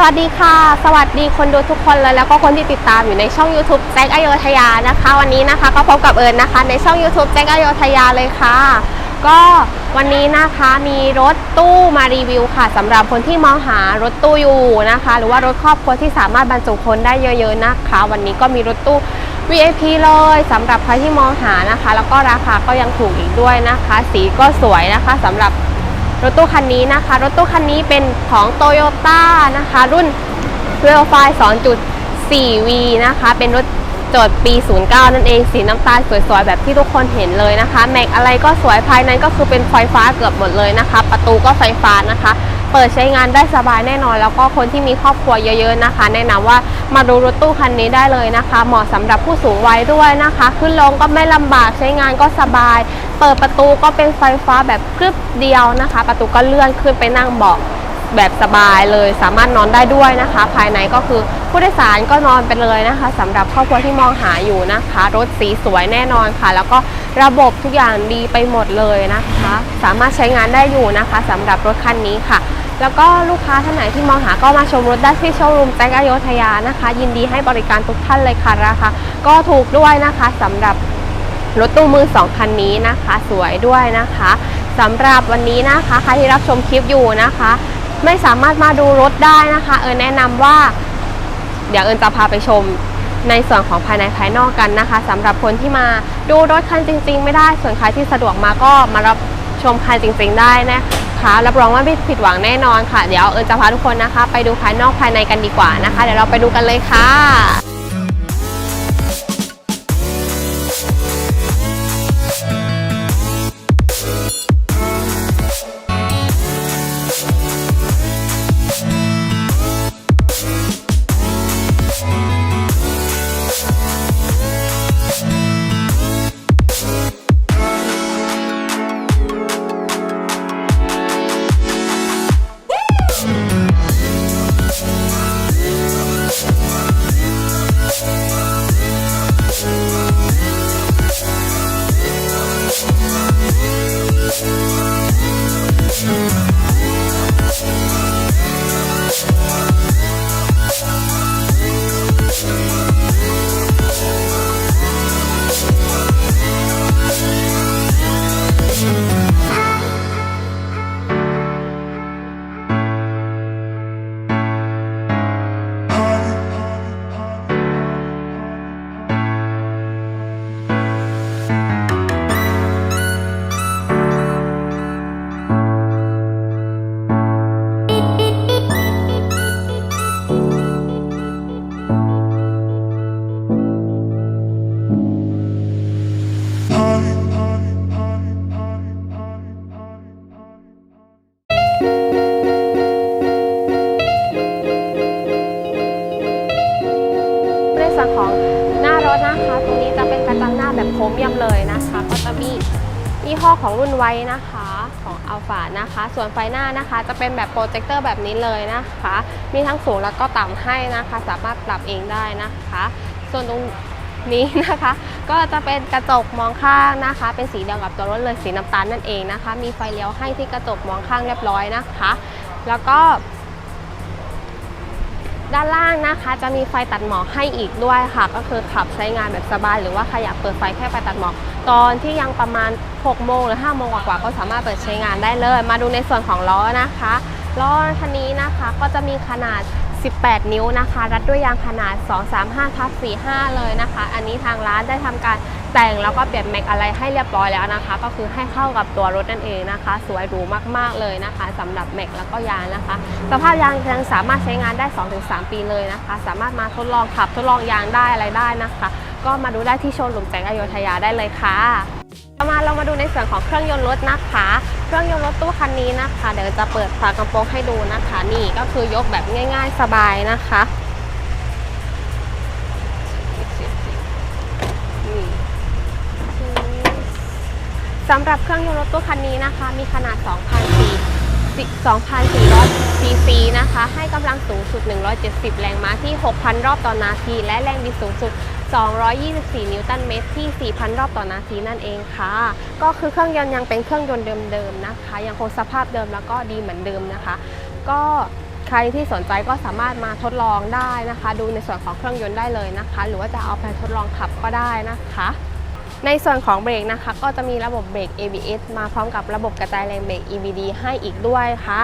สวัสดีค่ะ สวัสดีคนดูทุกคนเลยแล้วก็คนที่ติดตามอยู่ในช่อง YouTube แจ็คอโยธยานะคะ วันนี้นะคะก็พบกับเอิญนะคะ ในช่อง YouTube แจ็คอโยธยาเลยค่ะ ก็วันนี้นะคะมีรถตู้มารีวิวค่ะสำหรับคนที่มองหารถตู้อยู่นะคะ หรือว่ารถครอบครัวที่สามารถบรรจุคนได้เยอะๆนะคะ วันนี้ก็มีรถตู้ VIP เลยสำหรับใครที่มองหานะคะ แล้วก็ราคาก็ยังถูกอีกด้วยนะคะ สีก็สวยนะคะสำหรับ รถตู้คันนี้นะคะ รถตู้คันนี้เป็นของ t o y ยต้นะคะ รุ่น r e a l f i 2.4V นะคะ เป็นรถจดปี 09 นั่นเอง สีน้ำตาลสวยๆ แบบที่ทุกคนเห็นเลยนะคะ แม็กอะไรก็สวยภายในก็คือเป็นไฟฟ้าเกือบหมดเลยนะคะ ประตูก็ไฟฟ้านะคะ เปิดใช้งานได้สบายแน่นอน แล้วก็คนที่มีครอบครัวเยอะๆนะคะ แนะนำว่ามาดูรถตู้คันนี้ได้เลยนะคะ เหมาะสำหรับผู้สูงวัยด้วยนะคะ ขึ้นลงก็ไม่ลำบากใช้งานก็สบาย เปิดประตูก็เป็นไฟฟ้าแบบครึบเดียวนะคะ ประตูก็เลื่อนขึ้นไปนั่งเบาะ แบบสบายเลย สามารถนอนได้ด้วยนะคะ ภายในก็คือผู้โดยสารก็นอนไปเลยนะคะสำหรับครอบครัวที่มองหาอยู่นะคะ รถสีสวยแน่นอนค่ะ แล้วก็ระบบทุกอย่างดีไปหมดเลยนะคะ สามารถใช้งานได้อยู่นะคะสำหรับรถคันนี้ค่ะแล้วก็ลูกค้าท่านไหนที่มองหาก็มาชมรถได้ที่โชว์รูมแจ็คอโยธยานะคะ ยินดีให้บริการทุกท่านเลยค่ะราคาก็ถูกด้วยนะคะสำหรับรถตู้มือสองคันนี้นะคะ สวยด้วยนะคะสำหรับวันนี้นะคะใครที่รับชมคลิปอยู่นะคะ ไม่สามารถมาดูรถได้นะคะ เออแนะนำว่า เดี๋ยวเอิญจะพาไปชมในส่วนของภายในภายนอกกันนะคะสำหรับคนที่มาดูรถคันจริง ๆ ไม่ได้ส่วนใครที่สะดวกมาก็มารับชมคันจริง ๆ ได้นะคะรับรองว่าไม่ผิดหวังแน่นอนค่ะ เดี๋ยวเอิญจะพาทุกคนนะคะ ไปดูภายนอกภายในกันดีกว่านะคะ เดี๋ยวเราไปดูกันเลยค่ะ นไฟนะคะของอัลฟานะคะ ส่วนไฟหน้านะคะ จะเป็นแบบโปรเจคเตอร์แบบนี้เลยนะคะ มีทั้งสูงแล้วก็ต่ำให้นะคะ สามารถปรับเองได้นะคะ ส่วนตรงนี้นะคะ ก็จะเป็นกระจกมองข้างนะคะ เป็นสีเดียวกับตัวรถเลยสีน้ำตาลนั่นเองนะคะ มีไฟเลี้ยวให้ที่กระจกมองข้างเรียบร้อยนะคะ แล้วก็ ด้านล่างนะคะจะมีไฟตัดหมอกให้อีกด้วยค่ะ ก็คือขับใช้งานแบบสบาย หรือว่าใครอยากเปิดไฟแค่ไฟตัดหมอก ตอนที่ยังประมาณ 6 โมงหรือ 5 โมงกว่าๆก็สามารถเปิดใช้งานได้เลย มาดูในส่วนของล้อนะคะล้อคันนี้นะคะก็จะมีขนาด 18 นิ้วนะคะ รัดด้วยยางขนาด 235ทับ45 เลยนะคะ อันนี้ทางร้านได้ทำการ แต่งแล้วก็เปลี่ยนแม็กอะไรให้เรียบร้อยแล้วนะคะ ก็คือให้เข้ากับตัวรถนั่นเองนะคะ สวยหรูมากๆเลยนะคะสำหรับแม็กแล้วก็ยางนะคะ สภาพยางยังสามารถใช้งานได้ 2-3 ปีเลยนะคะ สามารถมาทดลองขับทดลองยางได้อะไรได้นะคะ ก็มาดูได้ที่โชว์รูมแจ็คอโยธยาได้เลยค่ะต่อมาเรามาดูในส่วนของเครื่องยนต์รถนะคะ เครื่องยนต์รถตู้คันนี้นะคะ เดี๋ยวจะเปิดฝากระโปรงให้ดูนะคะ นี่ก็คือยกแบบง่าย ๆ สบายนะคะ สำหรับเครื่องยนต์รถตู้คันนี้นะคะ มีขนาด 2,400 cc นะคะ ให้กำลังสูงสุด 170 แรงม้าที่ 6,000 รอบต่อนาที และแรงบิดสูงสุด 224 นิวตันเมตรที่ 4,000 รอบต่อนาทีนั่นเองค่ะ ก็คือเครื่องยนต์ยังเป็นเครื่องยนต์เดิมๆนะคะ ยังคงสภาพเดิมแล้วก็ดีเหมือนเดิมนะคะ ก็ใครที่สนใจก็สามารถมาทดลองได้นะคะ ดูในส่วนของเครื่องยนต์ได้เลยนะคะ หรือว่าจะเอาไปทดลองขับก็ได้นะคะ ในส่วนของเบรกนะคะ ก็จะมีระบบเบรก ABS มาพร้อมกับระบบกระจายแรงเบรก EBD ให้อีกด้วยค่ะ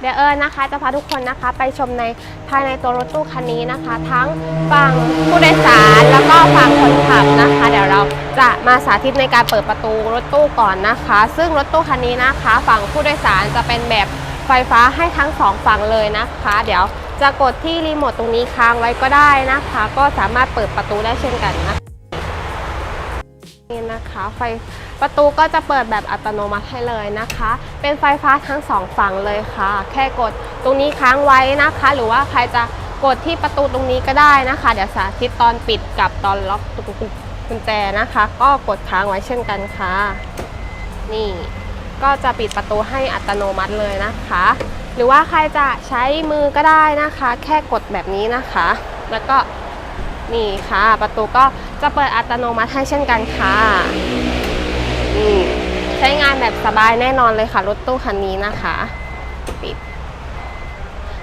เดี๋ยวเอิญนะคะ จะพาทุกคนนะคะไปชมในภายในตัวรถตู้คันนี้นะคะ ทั้งฝั่งผู้โดยสารแล้วก็ฝั่งคนขับนะคะ เดี๋ยวเราจะมาสาธิตในการเปิดประตูรถตู้ก่อนนะคะ ซึ่งรถตู้คันนี้นะคะ ฝั่งผู้โดยสารจะเป็นแบบไฟฟ้าให้ทั้งสองฝั่งเลยนะคะ เดี๋ยวจะกดที่รีโมทตรงนี้ค้างไว้ก็ได้นะคะ ก็สามารถเปิดประตูได้เช่นกันนะคะ นี่นะคะไฟประตูก็จะเปิดแบบอัตโนมัติให้เลยนะคะ เป็นไฟฟ้าทั้งสองฝั่งเลยค่ะ แค่กดตรงนี้ค้างไว้นะคะ หรือว่าใครจะกดที่ประตูตรงนี้ก็ได้นะคะ เดี๋ยวสาธิตตอนปิดกับตอนล็อกตุกุญแจนะคะ ก็กดค้างไว้เช่นกันค่ะ นี่ก็จะปิดประตูให้อัตโนมัติเลยนะคะ หรือว่าใครจะใช้มือก็ได้นะคะ แค่กดแบบนี้นะคะ แล้วก็ นี่ค่ะ ประตูก็จะเปิดอัตโนมัติให้เช่นกันค่ะนี่ใช้งานแบบสบายแน่นอนเลยค่ะ รถตู้คันนี้นะคะปิด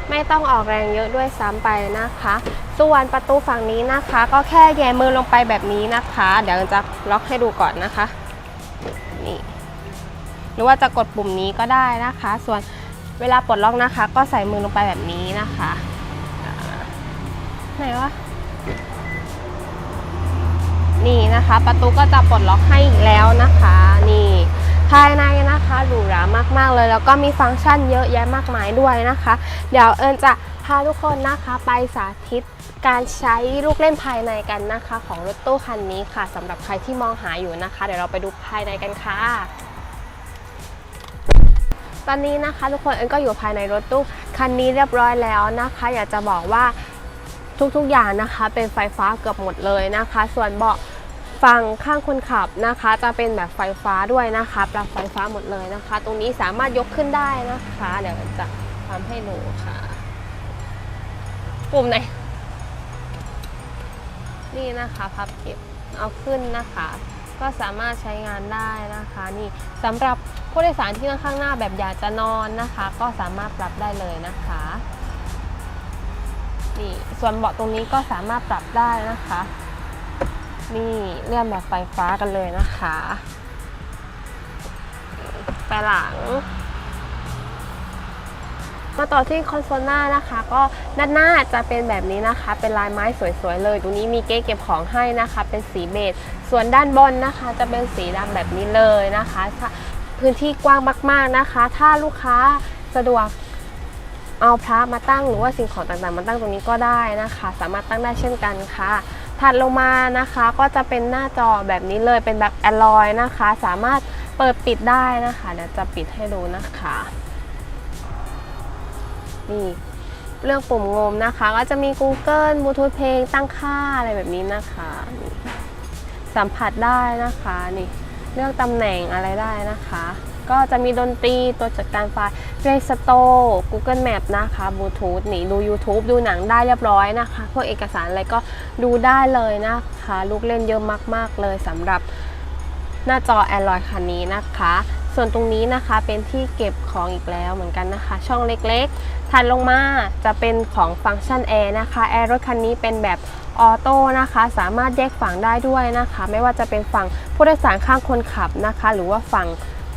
ไม่ต้องออกแรงเยอะด้วยซ้ำไปนะคะ ส่วนประตูฝั่งนี้นะคะ ก็แค่แย่มือลงไปแบบนี้นะคะ เดี๋ยวจะล็อกให้ดูก่อนนะคะนี่หรือว่าจะกดปุ่มนี้ก็ได้นะคะ ส่วนเวลาปลดล็อกนะคะ ก็ใส่มือลงไปแบบนี้นะคะไหนวะ นี่นะคะ ประตูก็จะปลดล็อกให้อีกแล้วนะคะ นี่ภายในนะคะหรูหรามากๆเลย แล้วก็มีฟังก์ชันเยอะแยะมากมายด้วยนะคะ เดี๋ยวเอิญจะพาทุกคนนะคะไปสาธิตการใช้ลูกเล่นภายในกันนะคะ ของรถตู้คันนี้ค่ะสำหรับใครที่มองหาอยู่นะคะ เดี๋ยวเราไปดูภายในกันค่ะ ตอนนี้นะคะ ทุกคนเอิญก็อยู่ภายในรถตู้คันนี้เรียบร้อยแล้วนะคะ อยากจะบอกว่าทุกๆอย่างนะคะ เป็นไฟฟ้าเกือบหมดเลยนะคะ ส่วนเบาะ ฝั่งข้างคนขับนะคะ จะเป็นแบบไฟฟ้าด้วยนะคะปรับไฟฟ้าหมดเลยนะคะ ตรงนี้สามารถยกขึ้นได้นะคะ เดี๋ยวจะทำให้ดูค่ะ ปุ่มไหน นี่นะคะพับเก็บเอาขึ้นนะคะ ก็สามารถใช้งานได้นะคะ นี่สำหรับผู้โดยสารที่นั่งข้างหน้าแบบอยากจะนอนนะคะ ก็สามารถปรับได้เลยนะคะนี่ส่วนเบาะตรงนี้ก็สามารถปรับได้นะคะ นี่เลื่อนแบบไฟฟ้ากันเลยนะคะ ไปหลัง มาต่อที่คอนโซลหน้านะคะ ก็ด้านหน้าจะเป็นแบบนี้นะคะ เป็นลายไม้สวยๆเลย ตรงนี้มีเก๊เก็บของให้นะคะ เป็นสีเบจส่วนด้านบนนะคะ จะเป็นสีดำแบบนี้เลยนะคะ พื้นที่กว้างมากๆนะคะ ถ้าลูกค้าสะดวกเอาพระมาตั้งหรือว่าสิ่งของต่างๆ มาตั้งตรงนี้ก็ได้นะคะ สามารถตั้งได้เช่นกันค่ะ ถัดลงมานะคะก็จะเป็นหน้าจอแบบนี้เลยเป็นแบบแอลลอยนะคะ สามารถเปิดปิดได้นะคะเดี๋ยวจะปิดให้ดูนะคะนี่เลือกปุ่มงมนะคะ ก็จะมี Google บลูทูธเพลงตั้งค่าอะไรแบบนี้นะคะสัมผัสได้นะคะนี่เลือกตำแหน่งอะไรได้นะคะ ก็จะมีดนตรีตัวจัดการไฟล์ Play Store Google Map นะคะบลูทูธนี่ดู YouTube ดูหนังได้เรียบร้อยนะคะพวกเอกสารอะไรก็ดูได้เลยนะคะ ลูกเล่นเยอะมาก ๆ เลยสำหรับหน้าจอ Android คันนี้นะคะ ส่วนตรงนี้นะคะเป็นที่เก็บของอีกแล้วเหมือนกันนะคะ ช่องเล็กๆ ถัดลงมาจะเป็นของฟังก์ชันแอร์นะคะแอร์รถคันนี้เป็นแบบออโต้นะคะ สามารถแยกฝั่งได้ด้วยนะคะ ไม่ว่าจะเป็นฝั่งผู้โดยสารข้างคนขับนะคะ หรือว่าฝั่ง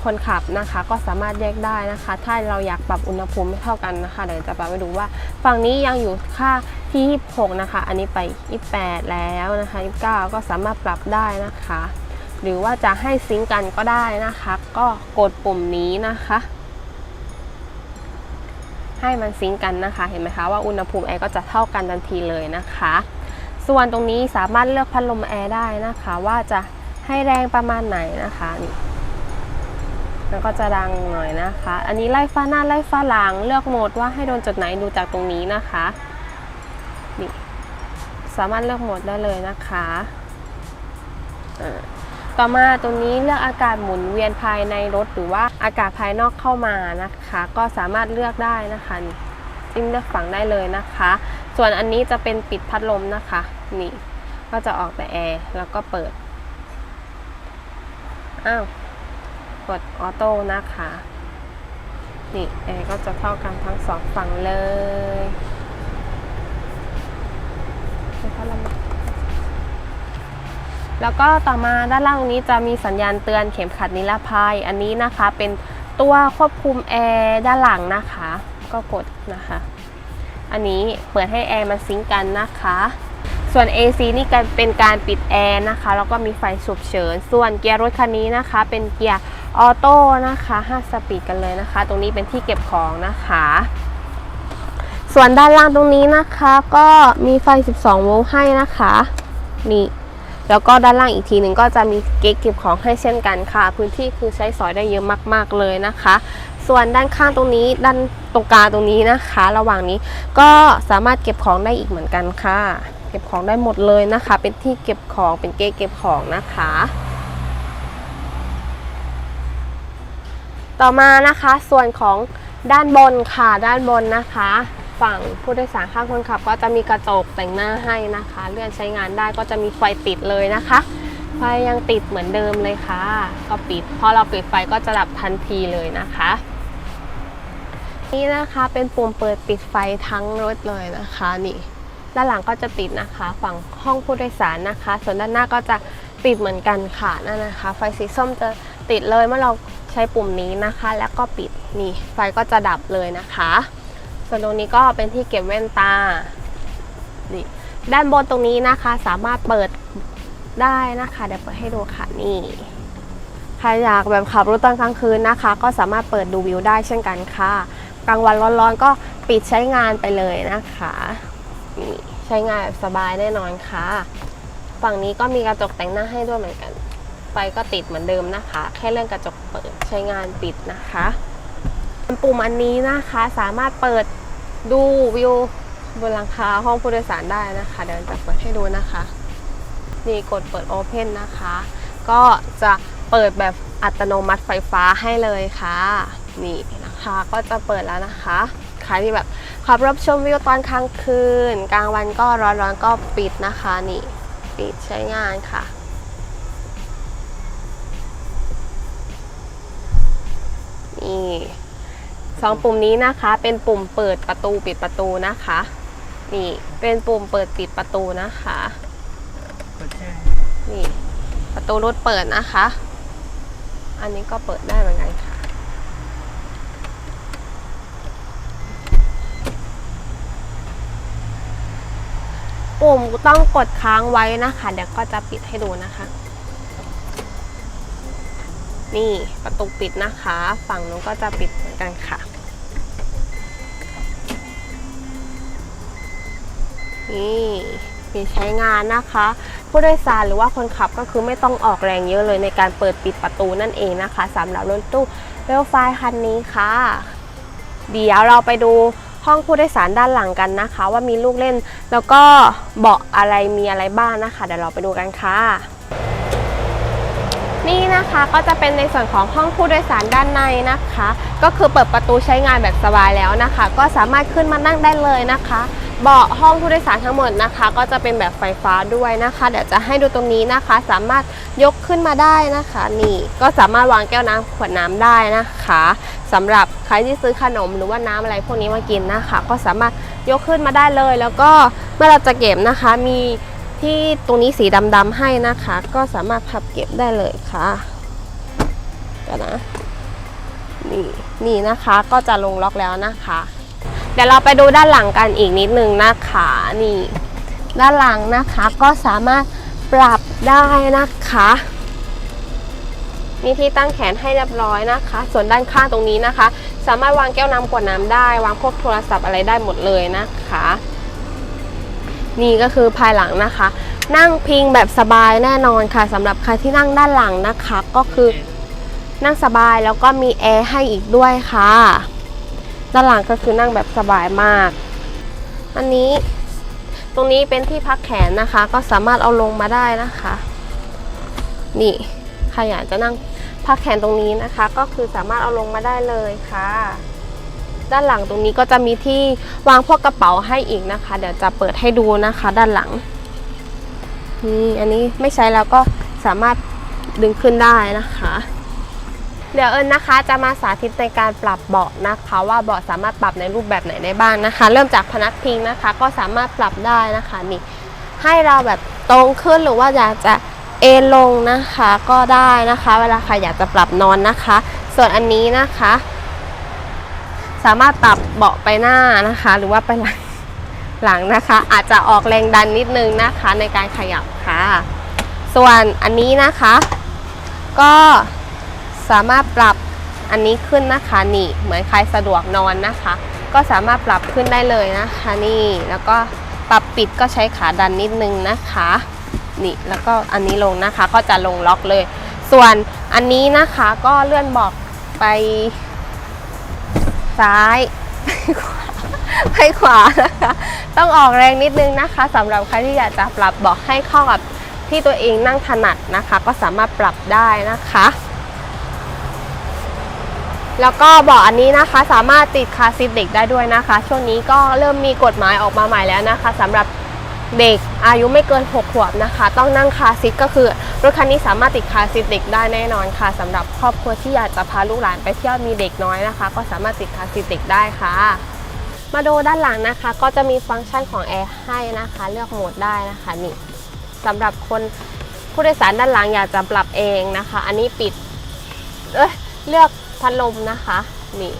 คนขับนะคะ ก็สามารถแยกได้นะคะ ถ้าเราอยากปรับอุณหภูมิไม่เท่ากันนะคะเดี๋ยวจะปรับให้ดูว่าฝั่งนี้ยังอยู่ค่าที่ 26 นะคะ อันนี้ไป 28 แล้วนะคะ 29 ก็สามารถปรับได้นะคะ หรือว่าจะให้ซิงกันก็ได้นะคะ ก็กดปุ่มนี้นะคะให้มันซิงกันนะคะ เห็นไหมคะว่าอุณหภูมิแอร์ก็จะเท่ากันทันทีเลยนะคะ ส่วนตรงนี้สามารถเลือกพัดลมแอร์ได้นะคะ ว่าจะให้แรงประมาณไหนนะคะนี่ มันก็จะดังหน่อยนะคะ อันนี้ไล่ฟ้าหน้าไล่ฟ้าหลังเลือกโหมดว่าให้โดนจุดไหนดูจากตรงนี้นะคะนี่สามารถเลือกโหมดได้เลยนะคะอ่าต่อมาตรงนี้เลือกอากาศหมุนเวียนภายในรถหรือว่าอากาศภายนอกเข้ามานะคะ ก็สามารถเลือกได้นะคะนี่จิ้มเลือกฝั่งได้เลยนะคะ ส่วนอันนี้จะเป็นปิดพัดลมนะคะนี่ก็จะออกแต่แอร์แล้วก็เปิดอ้าว กดออโต้นะคะ นี่แอร์ก็จะเท่ากันทั้งสองฝั่งเลยแล้วก็ต่อมาด้านล่างตรงนี้จะมีสัญญาณเตือนเข็มขัดนิรภัย อันนี้นะคะเป็นตัวควบคุมแอร์ด้านหลังนะคะ ก็กดนะคะ อันนี้เปิดให้แอร์มันซิงกันนะคะ ส่วน AC นี่เป็นการปิดแอร์นะคะ แล้วก็มีไฟฉุกเฉิน ส่วนเกียร์รถคันนี้นะคะ เป็นเกียร์ ออโต้นะคะ5สปีดกันเลยนะคะ ตรงนี้เป็นที่เก็บของนะคะ ส่วนด้านล่างตรงนี้นะคะ ก็มีไฟ 12 โวลต์ให้นะคะ นี่แล้วก็ด้านล่างอีกทีหนึ่งก็จะมีเก๊กเก็บของให้เช่นกันค่ะ พื้นที่คือใช้สอยได้เยอะมาก ๆ เลยนะคะ ส่วนด้านข้างตรงนี้ด้านตรงกลางตรงนี้นะคะ ระหว่างนี้ก็สามารถเก็บของได้อีกเหมือนกันค่ะ เก็บของได้หมดเลยนะคะ เป็นที่เก็บของเป็นเก๊กเก็บของนะคะ ต่อมานะคะส่วนของด้านบนค่ะด้านบนนะคะ ฝั่งผู้โดยสารข้างคนขับ ก็จะมีกระจกแต่งหน้าให้นะคะ เลื่อนใช้งานได้ก็จะมีไฟติดเลยนะคะ ไฟยังติดเหมือนเดิมเลยค่ะ ก็ปิดพอเราปิดไฟก็จะดับทันทีเลยนะคะ นี่นะคะเป็นปุ่มเปิดปิดไฟทั้งรถเลยนะคะนี่ ด้านหลังก็จะติดนะคะ ฝั่งห้องผู้โดยสารนะคะ ส่วนด้านหน้าก็จะติดเหมือนกันค่ะนั่นนะคะ ไฟสีส้มจะติดเลยเมื่อเรา ใช้ปุ่มนี้นะคะ แล้วก็ปิดนี่ไฟก็จะดับเลยนะคะ ส่วนตรงนี้ก็เป็นที่เก็บแว่นตานี่ด้านบนตรงนี้นะคะสามารถเปิดได้นะคะ เดี๋ยวเปิดให้ดูค่ะนี่ใครอยากแบบขับรถตอนกลางคืนนะคะ ก็สามารถเปิดดูวิวได้เช่นกันค่ะกลางวันร้อนๆก็ปิดใช้งานไปเลยนะคะนี่ใช้งานแบบสบายแน่นอนค่ะ ฝั่งนี้ก็มีกระจกแต่งหน้าให้ด้วยเหมือนกัน ไฟก็ติดเหมือนเดิมนะคะ แค่เรื่องกระจกเปิดใช้งานปิดนะคะปุ่มอันนี้นะคะสามารถเปิดดูวิวบนหลังคาห้องผู้โดยสารได้นะคะ เดี๋ยวจะเปิดให้ดูนะคะนี่กดเปิด Open นะคะ ก็จะเปิดแบบอัตโนมัติไฟฟ้าให้เลยค่ะ นี่นะคะก็จะเปิดแล้วนะคะใครที่แบบขับรับชมวิวตอนกลางคืน กลางวันก็ร้อนๆก็ปิดนะคะนี่ ปิดใช้งานค่ะ นี่สองปุ่มนี้นะคะ เป็นปุ่มเปิดประตูปิดประตูนะคะ นี่เป็นปุ่มเปิดปิดประตูนะคะกดแช่นี่ประตูรถเปิดนะคะ อันนี้ก็เปิดได้เหมือนกันค่ะ ปุ่มต้องกดค้างไว้นะคะ เดี๋ยวก็จะปิดให้ดูนะคะ นี่ประตูปิดนะคะ ฝั่งนู้นก็จะปิดเหมือนกันค่ะ นี่ปิดใช้งานนะคะ ผู้โดยสารหรือว่าคนขับก็คือไม่ต้องออกแรงเยอะเลยในการเปิดปิดประตูนั่นเองนะคะสำหรับรถตู้เวลไฟคันนี้ค่ะ เดี๋ยวเราไปดูห้องผู้โดยสารด้านหลังกันนะคะ ว่ามีลูกเล่น แล้วก็เบาะอะไรมีอะไรบ้างนะคะ เดี๋ยวเราไปดูกันค่ะ นี่นะคะก็จะเป็นในส่วนของห้องผู้โดยสารด้านในนะคะ ก็คือเปิดประตูใช้งานแบบสบายแล้วนะคะ ก็สามารถขึ้นมานั่งได้เลยนะคะ เบาะห้องผู้โดยสารทั้งหมดนะคะ ก็จะเป็นแบบไฟฟ้าด้วยนะคะ เดี๋ยวจะให้ดูตรงนี้นะคะ สามารถยกขึ้นมาได้นะคะ นี่ก็สามารถวางแก้วน้ำขวดน้ำได้นะคะสำหรับใครที่ซื้อขนมหรือว่าน้ำอะไรพวกนี้มากินนะคะ ก็สามารถยกขึ้นมาได้เลย แล้วก็เมื่อเราจะเก็บนะคะมี ที่ตรงนี้สีดำๆให้นะคะ ก็สามารถพับเก็บได้เลยค่ะเดี๋ยวนะนี่นี่นะคะก็จะลงล็อกแล้วนะคะ เดี๋ยวเราไปดูด้านหลังกันอีกนิดนึงนะคะนี่ด้านหลังนะคะก็สามารถปรับได้นะคะมีที่ตั้งแขนให้เรียบร้อยนะคะ ส่วนด้านข้างตรงนี้นะคะ สามารถวางแก้วน้ำกวดน้ำได้ วางพวกโทรศัพท์อะไรได้หมดเลยนะคะ นี่ก็คือภายหลังนะคะ นั่งพิงแบบสบายแน่นอนค่ะสำหรับใครที่นั่งด้านหลังนะคะ ก็คือนั่งสบายแล้วก็มีแอร์ให้อีกด้วยค่ะ ด้านหลังก็คือนั่งแบบสบายมาก อันนี้ตรงนี้เป็นที่พักแขนนะคะ ก็สามารถเอาลงมาได้นะคะ นี่ใครอยากจะนั่งพักแขนตรงนี้นะคะ ก็คือสามารถเอาลงมาได้เลยค่ะ ด้านหลังตรงนี้ก็จะมีที่วางพวกกระเป๋าให้อีกนะคะ เดี๋ยวจะเปิดให้ดูนะคะ ด้านหลังนี่อันนี้ไม่ใช้แล้วก็สามารถดึงขึ้นได้นะคะ เดี๋ยวเอิญนะคะจะมาสาธิตในการปรับเบาะนะคะ ว่าเบาะสามารถปรับในรูปแบบไหนได้บ้างนะคะ เริ่มจากพนักพิงนะคะ ก็สามารถปรับได้นะคะนี่ให้เราแบบตรงขึ้นหรือว่าอยากจะเอนลงนะคะก็ได้นะคะ เวลาใครอยากจะปรับนอนนะคะ ส่วนอันนี้นะคะ สามารถปรับเบาะไปหน้านะคะ หรือว่าไปหลังหลังนะคะ อาจจะออกแรงดันนิดนึงนะคะในการขยับค่ะ ส่วนอันนี้นะคะ ก็สามารถปรับอันนี้ขึ้นนะคะนี่เหมือนใครสะดวกนอนนะคะ ก็สามารถปรับขึ้นได้เลยนะคะนี่แล้วก็ปรับปิดก็ใช้ขาดันนิดนึงนะคะนี่แล้วก็อันนี้ลงนะคะก็จะลงล็อกเลย ส่วนอันนี้นะคะก็เลื่อนเบอกไป ซ้าย ไปขวานะคะต้องออกแรงนิดนึงนะคะสำหรับใครที่อยากจะปรับเบอกให้เข้ากับที่ตัวเองนั่งถนัดนะคะ ก็สามารถปรับได้นะคะ แล้วก็บอกอันนี้นะคะสามารถติดคาร์ซีทเด็กได้ด้วยนะคะ ช่วงนี้ก็เริ่มมีกฎหมายออกมาใหม่แล้วนะคะสำหรับ เด็กอายุไม่เกิน 6 ขวบนะคะ ต้องนั่งคาซีทก็คือรถคันนี้สามารถติดคาซีทเด็กได้แน่นอนค่ะสำหรับครอบครัวที่อยากจะพาลูกหลานไปเที่ยวมีเด็กน้อยนะคะ ก็สามารถติดคาซีทเด็กได้ค่ะ มาดูด้านหลังนะคะ ก็จะมีฟังก์ชันของแอร์ให้นะคะ เลือกโหมดได้นะคะนี่สำหรับคนผู้โดยสารด้านหลังอยากจะปรับเองนะคะ อันนี้ปิดเอ้ยเลือกพัดลมนะคะนี่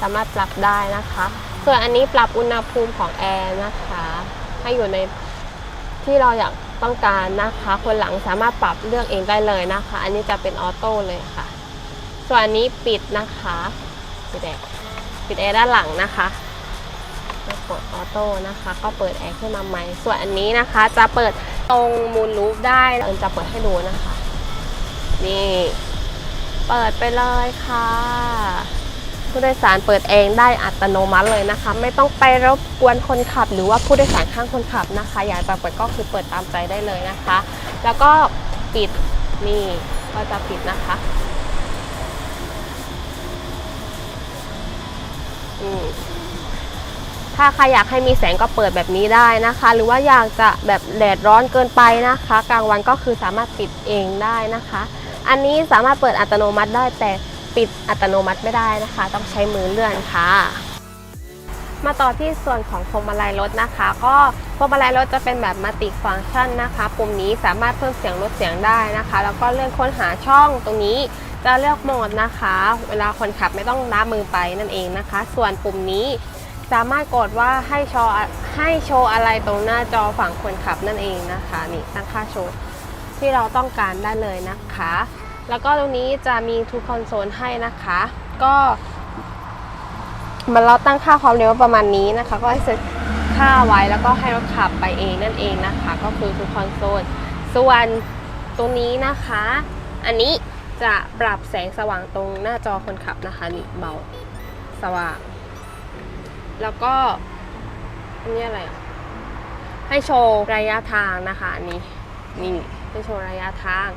สามารถปรับได้นะคะ ส่วนอันนี้ปรับอุณหภูมิของแอร์นะคะ ให้อยู่ใน ที่เราอยากต้องการนะคะคนหลังสามารถปรับเลือกเองได้เลยนะคะ อันนี้จะเป็นออโต้เลยค่ะ ส่วนอันนี้ปิดนะคะปิดแอร์ปิดแอร์ด้านหลังนะคะกดออโต้นะคะ ก็เปิดแอร์ขึ้นมาใหม่ ส่วนอันนี้นะคะจะเปิดตรงมูลลูปได้เอิญจะเปิดให้ดูนะคะ นี่ เปิดไปเลยค่ะ ผู้โดยสารเปิดเองได้อัตโนมัติเลยนะคะ ไม่ต้องไปรบกวนคนขับ หรือว่าผู้โดยสารข้างคนขับนะคะ อยากจะเปิดก็คือเปิดตามใจได้เลยนะคะ แล้วก็ปิดนี่ก็จะปิดนะคะถ้าใครอยากให้มีแสงก็เปิดแบบนี้ได้นะคะ หรือว่าอยากจะแบบแดดร้อนเกินไปนะคะ กลางวันก็คือสามารถปิดเองได้นะคะ อันนี้สามารถเปิดอัตโนมัติได้แต่ ปิดอัตโนมัติไม่ได้นะคะ ต้องใช้มือเลื่อนค่ะ มาต่อที่ส่วนของพวงมาลัยรถนะคะ ก็พวงมาลัยรถจะเป็นแบบมัลติฟังก์ชันนะคะ ปุ่มนี้สามารถเพิ่มเสียงลดเสียงได้นะคะ แล้วก็เลื่อนค้นหาช่องตรงนี้จะเลือกโหมดนะคะ เวลาคนขับไม่ต้องล้ามือไปนั่นเองนะคะ ส่วนปุ่มนี้สามารถกดว่าให้โชว์ให้โชว์อะไรตรงหน้าจอฝั่งคนขับนั่นเองนะคะ นี่ตั้งค่าโชว์ที่เราต้องการได้เลยนะคะ แล้วก็ตรงนี้จะมีทูคอนโซลให้นะคะ ก็มันเราตั้งค่าความเร็วประมาณนี้นะคะ ก็ให้เซตค่าไว้แล้วก็ให้รถขับไปเองนั่นเองนะคะ ก็คือทูคอนโซลส่วนตรงนี้นะคะ อันนี้จะปรับแสงสว่างตรงหน้าจอคนขับนะคะนี่เบาสว่าง แล้วก็อันนี้อะไร ให้โชว์ระยะทางนะคะอัน นี้นี่ให้โชว์ระยะทาง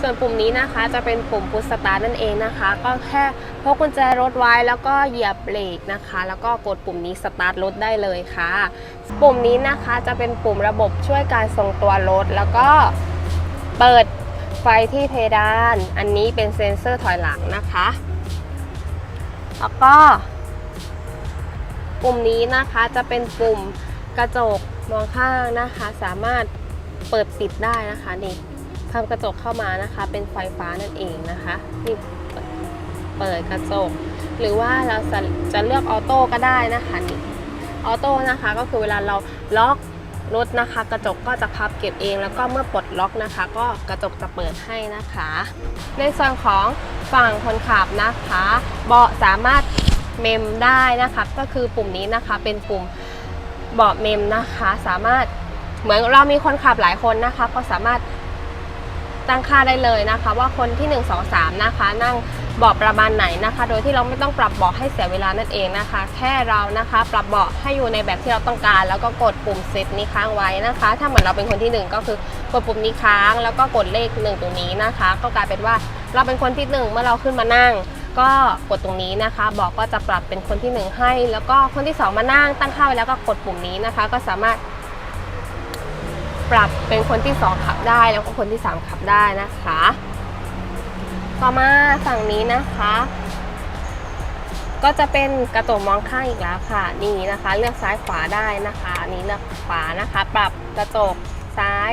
ส่วนปุ่มนี้นะคะจะเป็นปุ่มพุชสตาร์นั่นเองนะคะ ก็แค่พกกุญแจรถไว้แล้วก็เหยียบเบรกนะคะ แล้วก็กดปุ่มนี้สตาร์ทรถได้เลยค่ะ ปุ่มนี้นะคะจะเป็นปุ่มระบบช่วยการทรงตัวรถ แล้วก็เปิดไฟที่เพดาน อันนี้เป็นเซ็นเซอร์ถอยหลังนะคะ แล้วก็ ปุ่มนี้นะคะจะเป็นปุ่มกระจกมองข้างนะคะ สามารถ เปิดปิดได้นะคะนี่ทำกระจกเข้ามานะคะ เป็นไฟฟ้านั่นเองนะคะนี่เปิดกระจก หรือว่าเราจะจะเลือกออโต้ก็ได้นะคะนี่ออโต้นะคะก็คือเวลาเราล็อกรถนะคะ กระจกก็จะพับเก็บเอง แล้วก็เมื่อปลดล็อกนะคะ ก็กระจกจะเปิดให้นะคะ ในส่วนของฝั่งคนขับนะคะ เบาะสามารถเมมได้นะคะ ก็คือปุ่มนี้นะคะเป็นปุ่มเบาะเมมนะคะ สามารถ เหมือนเรามีคนขับหลายคนนะคะ ก็สามารถตั้งค่าได้เลยนะคะ ว่าคนที่ 1 2 3 นะคะ นั่งเบาะประมาณไหนนะคะ โดยที่เราไม่ต้องปรับเบาะให้เสียเวลานั่นเองนะคะ แค่เรานะคะ ปรับเบาะให้อยู่ในแบบที่เราต้องการ แล้วก็กดปุ่มเซตนี้ค้างไว้นะคะ ถ้าเหมือนเราเป็นคนที่หนึ่งก็คือกดปุ่มนี้ค้าง แล้วก็กดเลขหนึ่งตรงนี้นะคะ ก็กลายเป็นว่าเราเป็นคนที่หนึ่งเมื่อเราขึ้นมานั่ง ก็กดตรงนี้นะคะ บอกก็จะปรับเป็นคนที่หนึ่งให้ แล้วก็คนที่สองมานั่งตั้งค่าไว้แล้วก็กดปุ่มนี้นะคะ ก็สามารถ ปรับเป็นคนที่ 2 ขับได้แล้วก็คนที่ 3 ขับได้นะคะ ต่อมาฝั่งนี้นะคะ ก็จะเป็นกระจกมองข้างอีกแล้วค่ะ นี่นะคะ เลือกซ้ายขวาได้นะคะนนี้เลือกขวานะคะ ปรับกระจกซ้าย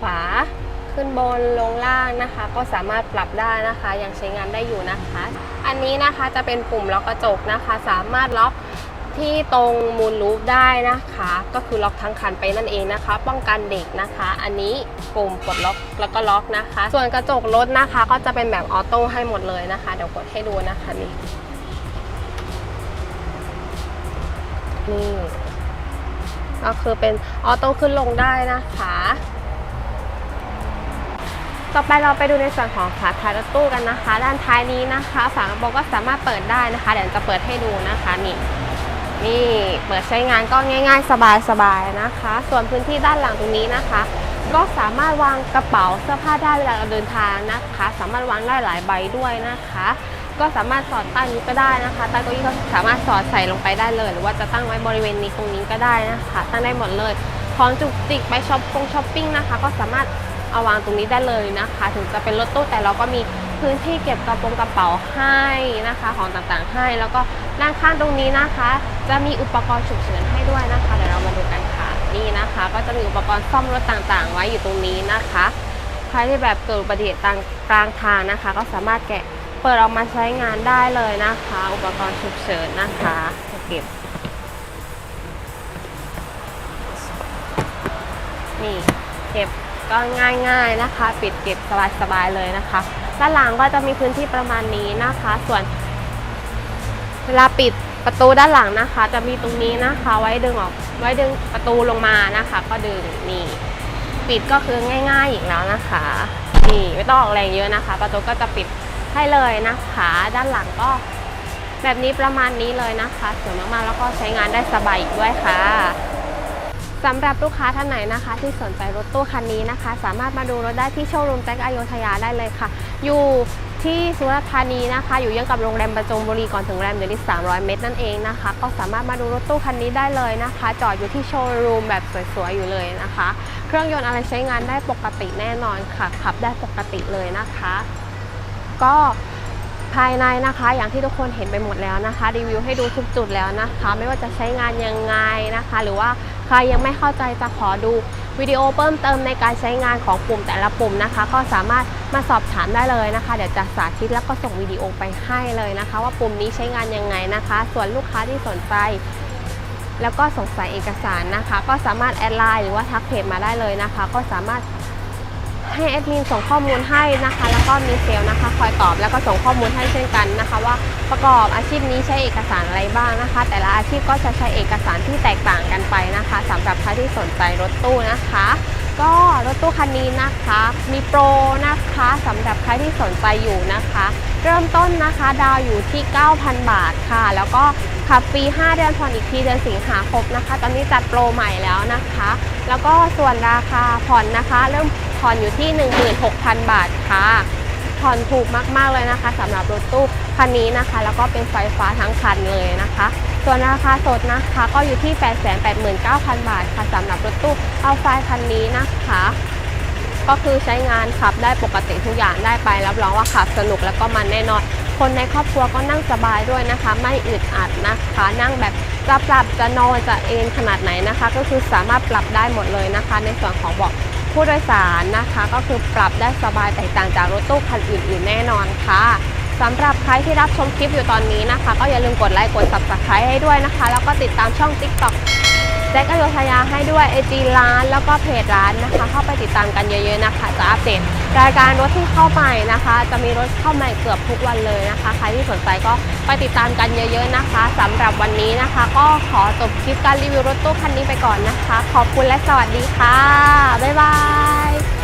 ขวาขึ้นบนลงล่างนะคะ ก็สามารถปรับได้นะคะ ยังใช้งานได้อยู่นะคะ อันนี้นะคะจะเป็นปุ่มล็อกกระจกนะคะ สามารถล็อก ที่ตรงมูลลูปได้นะคะ ก็คือล็อกทั้งคันไปนั่นเองนะคะ ป้องกันเด็กนะคะ อันนี้ปุ่มกดล็อกแล้วก็ล็อกนะคะ ส่วนกระจกรถนะคะ ก็จะเป็นแบบออโต้ให้หมดเลยนะคะ เดี๋ยวกดให้ดูนะคะนี่นี่ก็คือเป็นออโต้ขึ้นลงได้นะคะ ต่อไปเราไปดูในส่วนของขาท้ายรถตู้กันนะคะ ด้านท้ายนี้นะคะ ฝากระโปรงก็สามารถเปิดได้นะคะ เดี๋ยวจะเปิดให้ดูนะคะนี่ นี่เปิดใช้งานก็ง่าย ๆ สบายๆนะคะ ส่วนพื้นที่ด้านหลังตรงนี้นะคะ ก็สามารถวางกระเป๋าเสื้อผ้าได้เวลาเราเดินทางนะคะ สามารถวางได้หลายใบด้วยนะคะ ก็สามารถสอดใต้นี้ก็ได้นะคะใต้เก้าอี้ก็สามารถสอดใส่ลงไปได้เลย หรือว่าจะตั้งไว้บริเวณนี้ตรงนี้ก็ได้นะคะ ตั้งได้หมดเลยของจุกจิกไปช้อปปงช้อปปิ้งนะคะ ก็สามารถเอาวางตรงนี้ได้เลยนะคะ ถึงจะเป็นรถตู้แต่เราก็มี พื้นที่เก็บกระโปรงกระเป๋าให้นะคะของต่างๆให้ แล้วก็ด้านข้างตรงนี้นะคะ จะมีอุปกรณ์ฉุกเฉินให้ด้วยนะคะเดี๋ยวเรามาดูกันค่ะนี่นะคะ ก็จะมีอุปกรณ์ซ่อมรถต่างๆ ไว้อยู่ตรงนี้นะคะ ใครที่แบบเกิดอุบัติเหตุกลางทางนะคะ ก็สามารถแกะเปิดออกมาใช้งานได้เลยนะคะ อุปกรณ์ฉุกเฉินนะคะเก็บนี่เก็บก็ง่ายๆนะคะ ปิดเก็บสบายๆเลยนะคะ ด้านหลังก็จะมีพื้นที่ประมาณนี้นะคะ ส่วน เวลาปิดประตูด้านหลังนะคะ จะมีตรงนี้นะคะ ไว้ดึงออก ไว้ดึงประตูลงมานะคะ ก็ดึงนี่ปิดก็คือง่ายๆอีกแล้วนะคะนี่ไม่ต้องออกแรงเยอะนะคะ ประตูก็จะปิดให้เลยนะคะ ด้านหลังก็แบบนี้ประมาณนี้เลยนะคะสวยมากๆแล้วก็ใช้งานได้สบายอีกด้วยค่ะ สำหรับลูกค้าท่านไหนนะคะ ที่สนใจรถตู้คันนี้นะคะ สามารถมาดูรถได้ที่โชว์รูมแจ็คอโยธยาได้เลยค่ะ อยู่ที่สุราษฎร์ธานีนะคะ อยู่ยื้องกับโรงแรมประจงบุรีก่อนถึงโรงแรมเดลิส300 เมตรนั่นเองนะคะ ก็สามารถมาดูรถตู้คันนี้ได้เลยนะคะ จอดอยู่ที่โชว์รูมแบบสวยๆอยู่เลยนะคะ เครื่องยนต์อะไรใช้งานได้ปกติแน่นอนค่ะ ขับได้ปกติเลยนะคะ ก็ภายในนะคะอย่างที่ทุกคนเห็นไปหมดแล้วนะคะ รีวิวให้ดูทุกจุดแล้วนะคะ ไม่ว่าจะใช้งานยังไงนะคะ หรือว่า ใครยังไม่เข้าใจจะขอดูวิดีโอเพิ่มเติมในการใช้งานของปุ่มแต่ละปุ่มนะคะ ก็สามารถมาสอบถามได้เลยนะคะ เดี๋ยวจะสาธิตแล้วก็ส่งวิดีโอไปให้เลยนะคะ ว่าปุ่มนี้ใช้งานยังไงนะคะ ส่วนลูกค้าที่สนใจ แล้วก็สงสัยเอกสารนะคะ ก็สามารถแอดไลน์หรือว่าทักเพจมาได้เลยนะคะ ก็สามารถ ให้แอดมินส่งข้อมูลให้นะคะ แล้วก็มีเซลล์นะคะ คอยตอบแล้วก็ส่งข้อมูลให้เช่นกันนะคะ ว่าประกอบอาชีพนี้ใช้เอกสารอะไรบ้างนะคะ แต่ละอาชีพก็จะใช้เอกสารที่แตกต่างกันไปนะคะสำหรับใครที่สนใจรถตู้นะคะ ก็รถตู้คันนี้นะคะ มีโปรนะคะสำหรับใครที่สนใจอยู่นะคะ เริ่มต้นนะคะดาวอยู่ที่ 9,000 บาทค่ะ แล้วก็ขับฟรี5เดือนผ่อนอีกทีเดือนสิงหาคมนะคะ ตอนนี้จัดโปรใหม่แล้วนะคะ แล้วก็ส่วนราคาผ่อนนะคะ เริ่ม ผ่อนอยู่ที่ 16,000 บาทค่ะ ผ่อนถูกมากๆเลยนะคะสำหรับรถตู้คันนี้นะคะ แล้วก็เป็นไฟฟ้าทั้งคันเลยนะคะ ส่วนราคาสดนะคะก็อยู่ที่ 889,000 บาทค่ะสำหรับรถตู้เอาไฟคันนี้นะคะ ก็คือใช้งานขับได้ปกติทุกอย่างได้ไปรับรองว่าขับสนุกแล้วก็มันแน่นอนคนในครอบครัวก็นั่งสบายด้วยนะคะ ไม่อึดอัดนะคะ นั่งแบบจะปรับจะนอนจะเอนขนาดไหนนะคะ ก็คือสามารถปรับได้หมดเลยนะคะ ในส่วนของเบาะ ผู้โดยสารนะคะ ก็คือปรับได้สบายแตกต่างจากรถตู้คันอื่นๆ แน่นอนค่ะสำหรับใครที่รับชมคลิปอยู่ตอนนี้นะคะ ก็อย่าลืมกดไลค์กด subscribe ให้ด้วยนะคะ แล้วก็ติดตามช่อง TikTok แจ็คอโยธยาให้ด้วย IG ร้านแล้วก็เพจร้านนะคะ เข้าไปติดตามกันเยอะๆนะคะ จะอัปเดต รายการรถที่เข้าใหม่นะคะ จะมีรถเข้าใหม่เกือบทุกวันเลยนะคะ ใครที่สนใจก็ไปติดตามกันเยอะๆนะคะสำหรับวันนี้นะคะ ก็ขอจบคลิปการรีวิวรถตู้คันนี้ไปก่อนนะคะ ขอบคุณและสวัสดีค่ะ บ๊ายบาย